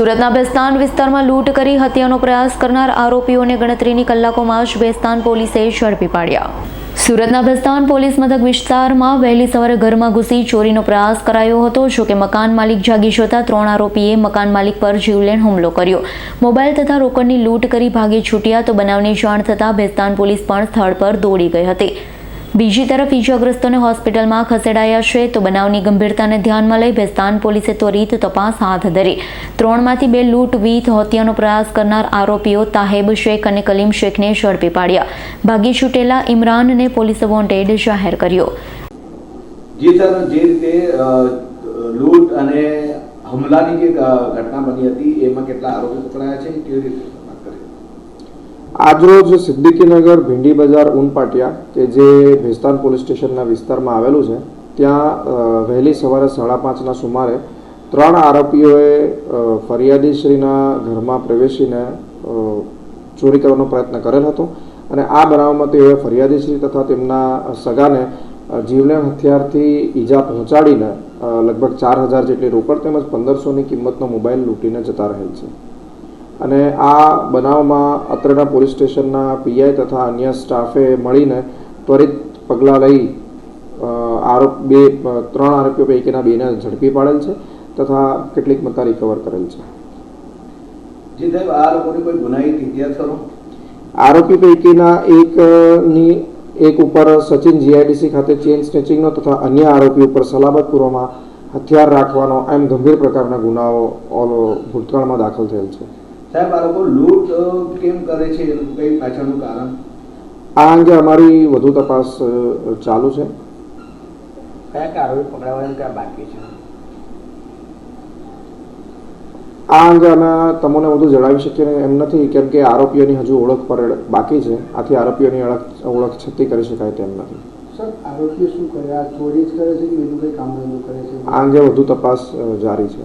સુરતના બેસ્તાન વિસ્તારમાં લૂંટ કરી હત્યાનો પ્રયાસ કરનાર આરોપીઓને ગણતરીની કલાકોમાં જ બેસ્તાન પોલીસે ઝડપી પાડ્યા. સુરતના બેસ્તાન પોલીસ મથક વિસ્તારમાં વહેલી સવારે ઘરમાં ઘૂસી ચોરીનો પ્રયાસ કરાયો હતો જોકે મકાન માલિક જાગી જતા ત્રણ આરોપીએ મકાન માલિક પર જીવલેણ હુમલો કર્યો. મોબાઈલ તથા રોકડની લૂંટ કરી ભાગી છૂટ્યા તો બનાવની જાણ થતાં બેસ્તાન પોલીસ પણ સ્થળ પર દોડી ગઈ હતી. બીજી તરફ ઈજાગ્રસ્તોને હોસ્પિટલમાં ખસેડાયા છે, તો બનાવની ગંભીરતાને ધ્યાનમાં લઈ ભેસ્તાન પોલીસે ત્વરિત તપાસ હાથ ધરી. ત્રણમાંથી બે લૂંટ વીથ હત્યાનો પ્રયાસ કરનાર આરોપીઓ તાહેબ શેખ અને કલીમ શેખને ઝડપી પાડ્યા. ભાગી છૂટેલા ઇમરાનને પોલીસે વોન્ટેડ જાહેર કર્યો. લૂંટ અને હુમલાની જે ઘટના બની હતી, એમાં કેટલા આરોપી પકડાયા છે? કેવી રીતે? આજરોજ સિદ્દીકીનગર, ભીંડી બજાર, ઉનપાટિયા કે જે ભેસ્તાન પોલીસ સ્ટેશનના વિસ્તારમાં આવેલું છે, ત્યાં વહેલી સવારે સાડા પાંચના સુમારે ત્રણ આરોપીઓએ ફરિયાદીશ્રીના ઘરમાં પ્રવેશીને ચોરી કરવાનો પ્રયત્ન કરેલ હતો અને આ બનાવમાં તેઓએ ફરિયાદીશ્રી તથા તેમના સગાને જીવલેણ હથિયારથી ઈજા પહોંચાડીને લગભગ ચાર હજાર જેટલી રોકડ તેમજ પંદરસોની કિંમતનો મોબાઈલ લૂંટીને જતા રહેલ છે. અને આ બનાવમાં અત્રના પોલીસ સ્ટેશનના પીઆઈ તથા અન્ય સ્ટાફે મળીને ત્વરિત પગલાં લઈ આરોપ બે ત્રણ આરોપીઓ પૈકીના બેને ઝડપી પાડેલ છે તથા કેટલીક મત્તા રિકવર કરેલ છે. જી સાહેબ આ લોકોની કોઈ ગુનાહિત ઇતિહાસ ખરો આરોપી પૈકીના એકની એક ઉપર સચિન જીઆઈડીસી ખાતે ચેન સ્નેચિંગનો તથા અન્ય આરોપી ઉપર સલામતપૂર્વમાં હથિયાર રાખવાનો એમ ગંભીર પ્રકારના ગુનાઓ ઓલ ભૂતકાળમાં દાખલ થયેલ છે. સાહેબ આ લોકો લૂંટ કેમ કરે છે? કઈ પાછળનું કારણ? આ અંગે અમારી વધુ તપાસ ચાલુ છે. કયા કયા આરોપી પકડાવવાનું કયા બાકી છે? આ અંગે અમે તમને વધુ જણાવી શકીએ એમ નથી કેમ કે આરોપીઓની હજુ ઓળખ પર બાકી છે. આથી આરોપીઓની ઓળખ ઓળખ છતી કરી શકાય તેમ નથી. સર આરોપીઓ શું કરે? આ ચોરી જ કરે છે કે બીજું કંઈ કામ ધંધો કરે છે? આ અંગે વધુ તપાસ જારી છે.